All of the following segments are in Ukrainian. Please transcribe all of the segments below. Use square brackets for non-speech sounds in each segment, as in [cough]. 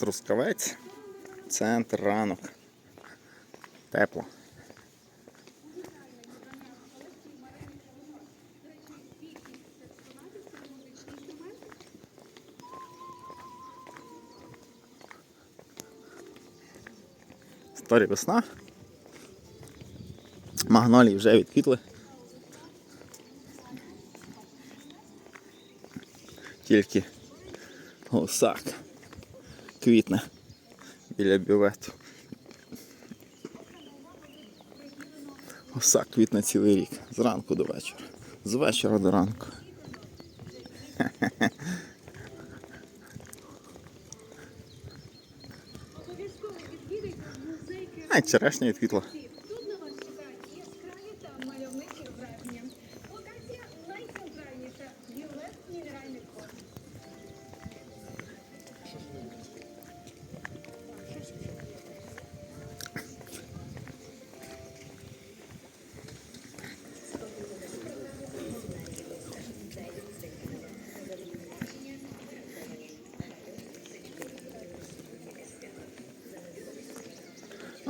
Трускавець, центр ранок. Тепло. Сторі весна. Магнолії вже відквітли. Тільки гусак квітне біля бювету. Гусак квітне цілий рік. Зранку до вечора. З вечора до ранку. Обов'язково відвідайте музей А, черешня відквітла.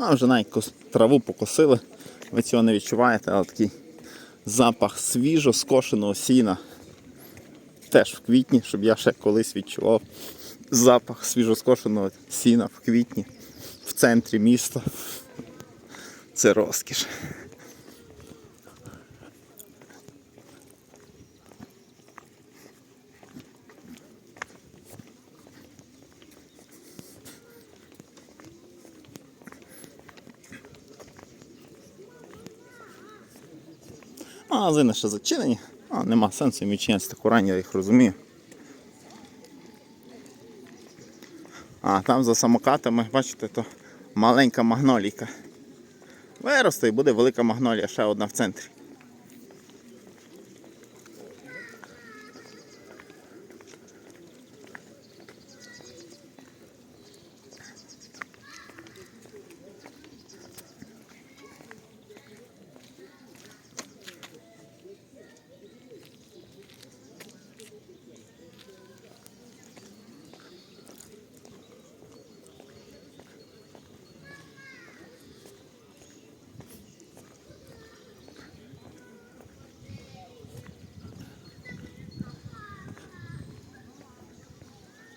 А вже навіть траву покосили. Ви цього не відчуваєте, але такий запах свіжо скошеного сіна. Теж в квітні, щоб я ще колись відчував запах свіжо скошеного сіна в квітні в центрі міста. Це розкіш. Магазини ще зачинені, а нема сенсу їм відчиняти таку рань, я їх розумію. А там за самокатами, бачите, то маленька магнолійка. Виросте і буде велика магнолія, ще одна в центрі.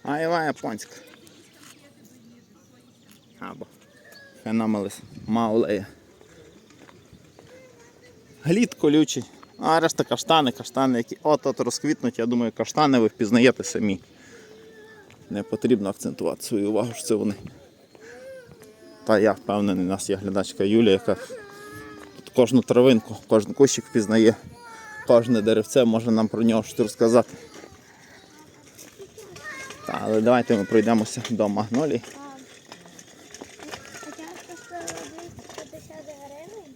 А Іва японська. Або Феномелис Маулея. Глід колючий. А решта каштани, каштани, які от-от розквітнуть, я думаю, каштани ви впізнаєте самі. Не потрібно акцентувати свою увагу, що це вони. Та я впевнений, у нас є глядачка Юлія, яка тут кожну травинку, кожен кущик впізнає, кожне деревце може нам про нього щось розказати. Але давайте ми пройдемося до магнолій. Спочатку стоїть 250 гривень.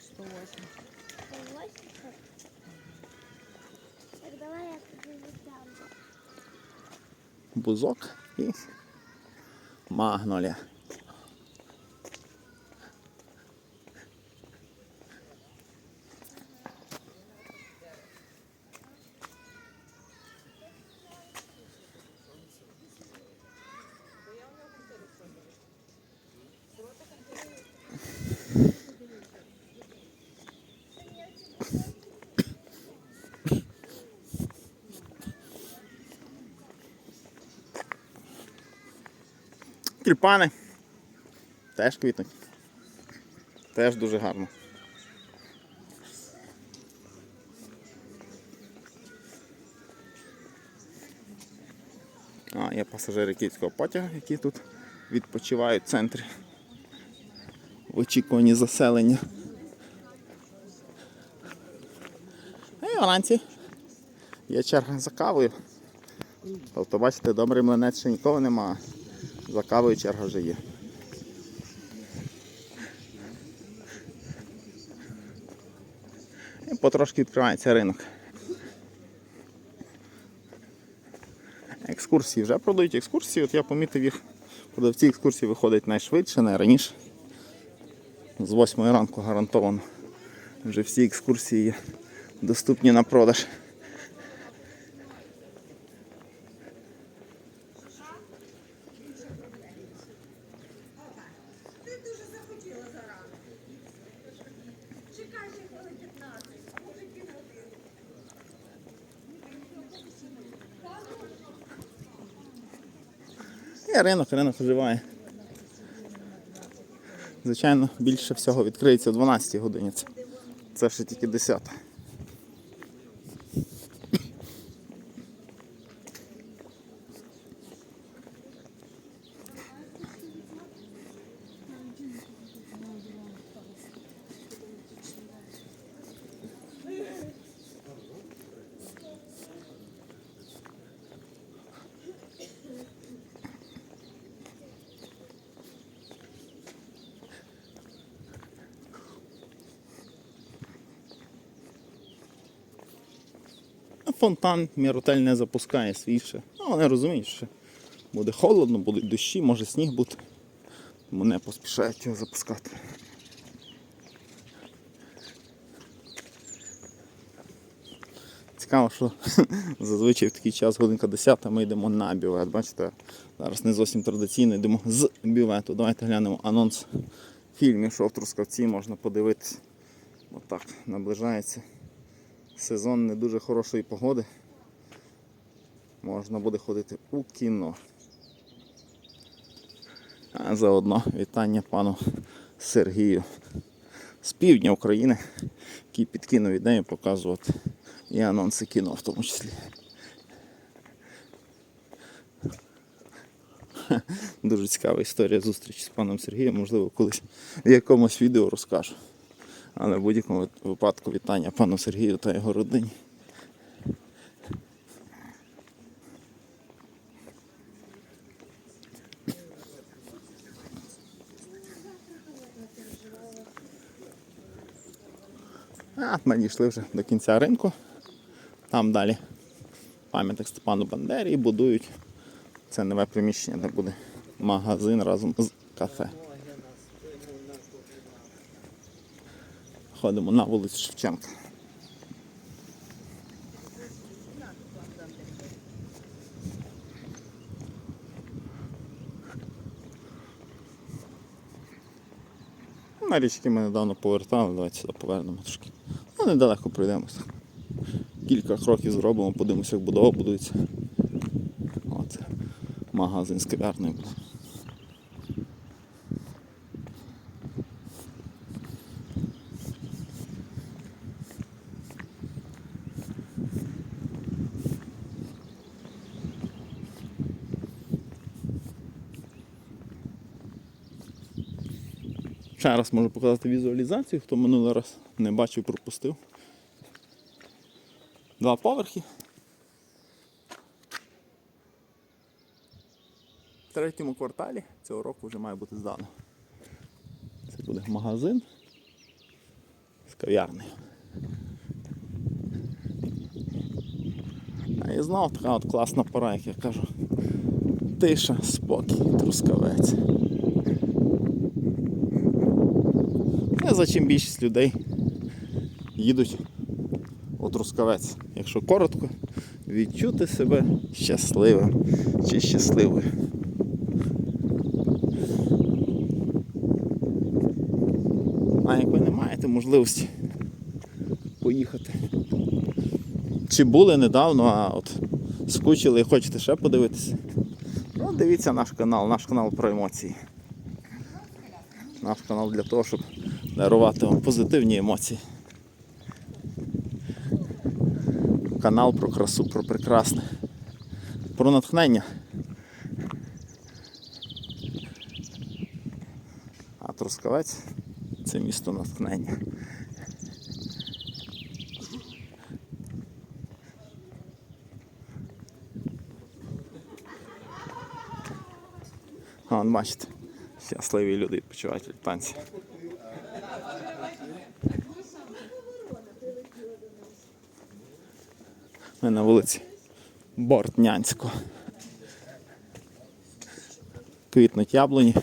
180. 180? Так давай я тобі бузок і магнолія. Тюльпани. Теж квітнуть. Теж дуже гарно. А, є пасажири київського потяга, які тут відпочивають в центрі. В очікуванні заселення. І вранці є черга за кавою. Тобто, бачите, добрий млинець ще нікого немає. За кавою черга вже є. І потрошки відкривається ринок. Екскурсії вже продають екскурсії. От я помітив їх. Продавці екскурсії виходять найшвидше, найраніше. З 8 ранку гарантовано. Вже всі екскурсії доступні на продаж. Є ринок, ринок оживає. Звичайно, більше всього відкриється о 12 годині. Це ще тільки 10. Фонтан Міротель не запускає свіше. Ну, вони розуміють, що буде холодно, будуть дощі, може сніг бути. Тому не поспішають його запускати. Цікаво, що [laughs] зазвичай в такий час годинка 10 ми йдемо на бювет. Бачите, зараз не зовсім традиційно йдемо з бювету. Давайте глянемо анонс фільмів, що в Трускавці можна подивитися. Отак наближається сезон не дуже хорошої погоди. Можна буде ходити у кіно. А заодно вітання пану Сергію з півдня України, який підкинув ідею показувати і анонси кіно в тому числі. Дуже цікава історія зустрічі з паном Сергієм, можливо, колись в якомусь відео розкажу. Але в будь-якому випадку вітання пану Сергію та його родині. А, ми дійшли вже до кінця ринку. Там далі пам'ятник Степану Бандері будують це нове приміщення, де буде магазин разом з кафе. Ходимо на вулицю Шевченка. На річки ми недавно повертали, давайте сюди повернемо трошки. Ну, недалеко пройдемося. Кілька кроків зробимо, подивимося, як будова будується. От. Магазин з кав'ярнею буде. Ще раз можу показати візуалізацію, хто минулий раз не бачив, пропустив. Два поверхи. В третьому кварталі цього року вже має бути здано. Це буде магазин з кав'ярнею. А і знову така от класна пора, як я кажу. Тиша, спокій, трускавець. Не за чим більшість людей їдуть у Трускавець. Якщо коротко, відчути себе щасливим чи щасливою. А як ви не маєте можливості поїхати. Чи були недавно, а от скучили і хочете ще подивитися. Ну, дивіться наш канал, наш канал про емоції. Наш канал для того, щоб дарувати вам позитивні емоції. Канал про красу, про прекрасне, про натхнення. А Трускавець це місто натхнення. Вон, бачите, щасливі люди відпочивають від танців. Ми на вулиці Бортнянського. Квітнуть яблуні.